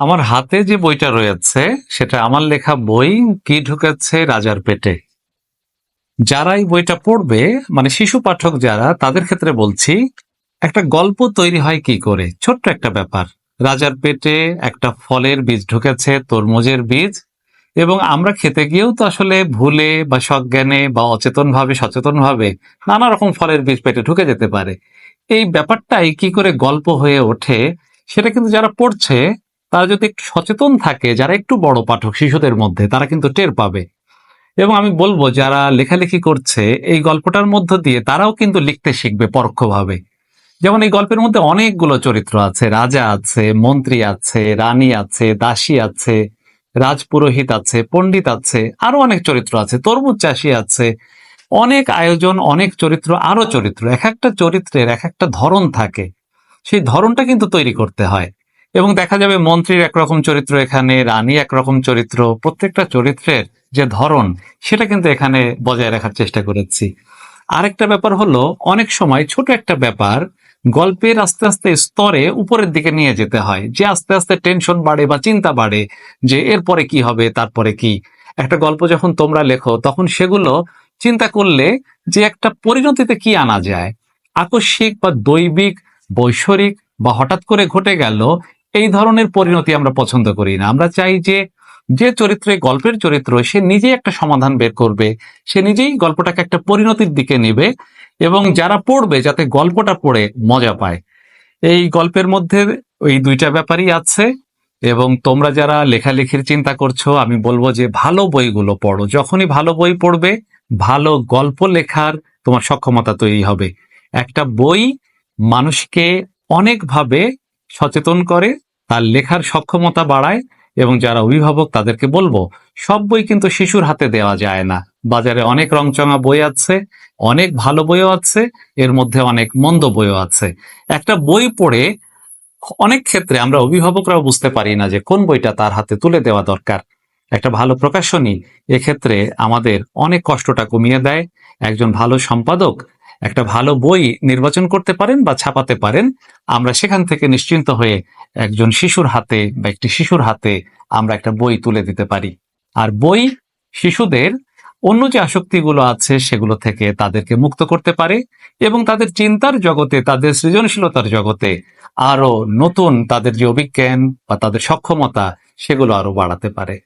আমার হাতে যে বইটা রয়েছে, সেটা আমার লেখা বই কি ঢুকেছে রাজার পেটে। যারা এই বইটা পড়বে মানে শিশু পাঠক যারা, তাদের ক্ষেত্রে বলছি, একটা গল্প তৈরি হয় কি করে? ছোট্ট একটা ব্যাপার। রাজার পেটে একটা ফলের বীজ ঢুকেছে, তরমুজের বীজ, এবং আমরা খেতে গিয়েও তো আসলে ভুলে বা সজ্ঞানে বা অচেতন ভাবে সচেতন ভাবে নানা রকম ফলের বীজ পেটে ঢুকে যেতে পারে। এই ব্যাপারটাই কি করে গল্প হয়ে ওঠে, সেটা কিন্তু যারা পড়ছে তারা যদি একটু সচেতন থাকে, যারা একটু বড় পাঠক শিশুদের মধ্যে, তারা কিন্তু টের পাবে। এবং আমি বলব, যারা লেখালেখি করছে, এই গল্পটার মধ্য দিয়ে তারাও কিন্তু লিখতে শিখবে পরোক্ষভাবে। যেমন এই গল্পের মধ্যে অনেকগুলো চরিত্র আছে। রাজা আছে, মন্ত্রী আছে, রানী আছে, দাসী আছে, রাজপুরোহিত আছে, পণ্ডিত আছে, আরও অনেক চরিত্র আছে। তরমুজ চাষি আছে। অনেক আয়োজন, অনেক চরিত্র, আরও চরিত্র। এক একটা চরিত্রের এক একটা ধরন থাকে। সেই ধরনটা কিন্তু তৈরি করতে হয়। এবং দেখা যাবে মন্ত্রীর একরকম চরিত্র এখানে, রানী একরকম চরিত্র, প্রত্যেকটা চরিত্রের যে ধরন, সেটা কিন্তু এখানে বজায় রাখার চেষ্টা করেছি। আরেকটা ব্যাপার হলো, অনেক সময় ছোট একটা ব্যাপার গল্পের আস্তে আস্তে স্তরে উপরের দিকে নিয়ে যেতে হয়, যে আস্তে আস্তে টেনশন বাড়ে বা চিন্তা বাড়ে যে এরপরে কি হবে, তারপরে কি। একটা গল্প যখন তোমরা লেখো, তখন সেগুলো চিন্তা করলে যে একটা পরিণতিতে কি আনা যায়। আকস্মিক বা দৈবিক, বৈশ্বরিক বা হঠাৎ করে ঘটে গেল এই ধরনের পরিণতি আমরা পছন্দ করি না। আমরা চাই যে যে চরিত্রে গল্পের চরিত্র, সে নিজেই একটা সমাধান বের করবে, সে নিজেই গল্পটাকে একটা পরিণতির দিকে নেবে এবং যারা পড়বে, যাতে গল্পটা পড়ে, মজা পায়। এই গল্পের মধ্যে ওই দুইটা ব্যাপারই আছে এবং তোমরা যারা লেখালেখির চিন্তা করছ, আমি বলব যে ভালো বইগুলো পড়ো। যখনই ভালো বই পড়বে, ভালো গল্প লেখার তোমার সক্ষমতা তৈরি হবে। একটা বই মানুষকে অনেকভাবে সচেতন করে তার লেখার সক্ষমতা বাড়ায় এবং যারা অভিভাবক তাদেরকে বলব, সব বই কিন্তু শিশুর হাতে দেওয়া যায় না। বাজারে অনেক রংচঙা বই আছে, অনেক ভালো বইও আছে, এর মধ্যে অনেক মন্দ বইও আছে। একটা বই পড়ে অনেক ক্ষেত্রে আমরা অভিভাবকরাও বুঝতে পারি না যে কোন বইটা তার হাতে তুলে দেওয়া দরকার। একটা ভালো প্রকাশনী এক্ষেত্রে আমাদের অনেক কষ্টটা কমিয়ে দেয়। একজন ভালো সম্পাদক একটা ভালো বই নির্বাচন করতে পারেন বা ছাপাতে পারেন, আমরা সেখান থেকে নিশ্চিন্ত হয়ে একজন শিশুর হাতে বা একটি শিশুর হাতে আমরা একটা বই তুলে দিতে পারি। আর বই শিশুদের অন্য যে আসক্তিগুলো আছে সেগুলো থেকে তাদেরকে মুক্ত করতে পারে এবং তাদের চিন্তার জগতে, তাদের সৃজনশীলতার জগতে আরও নতুন তাদের যে অভিজ্ঞান বা তাদের সক্ষমতা সেগুলো আরও বাড়াতে পারে।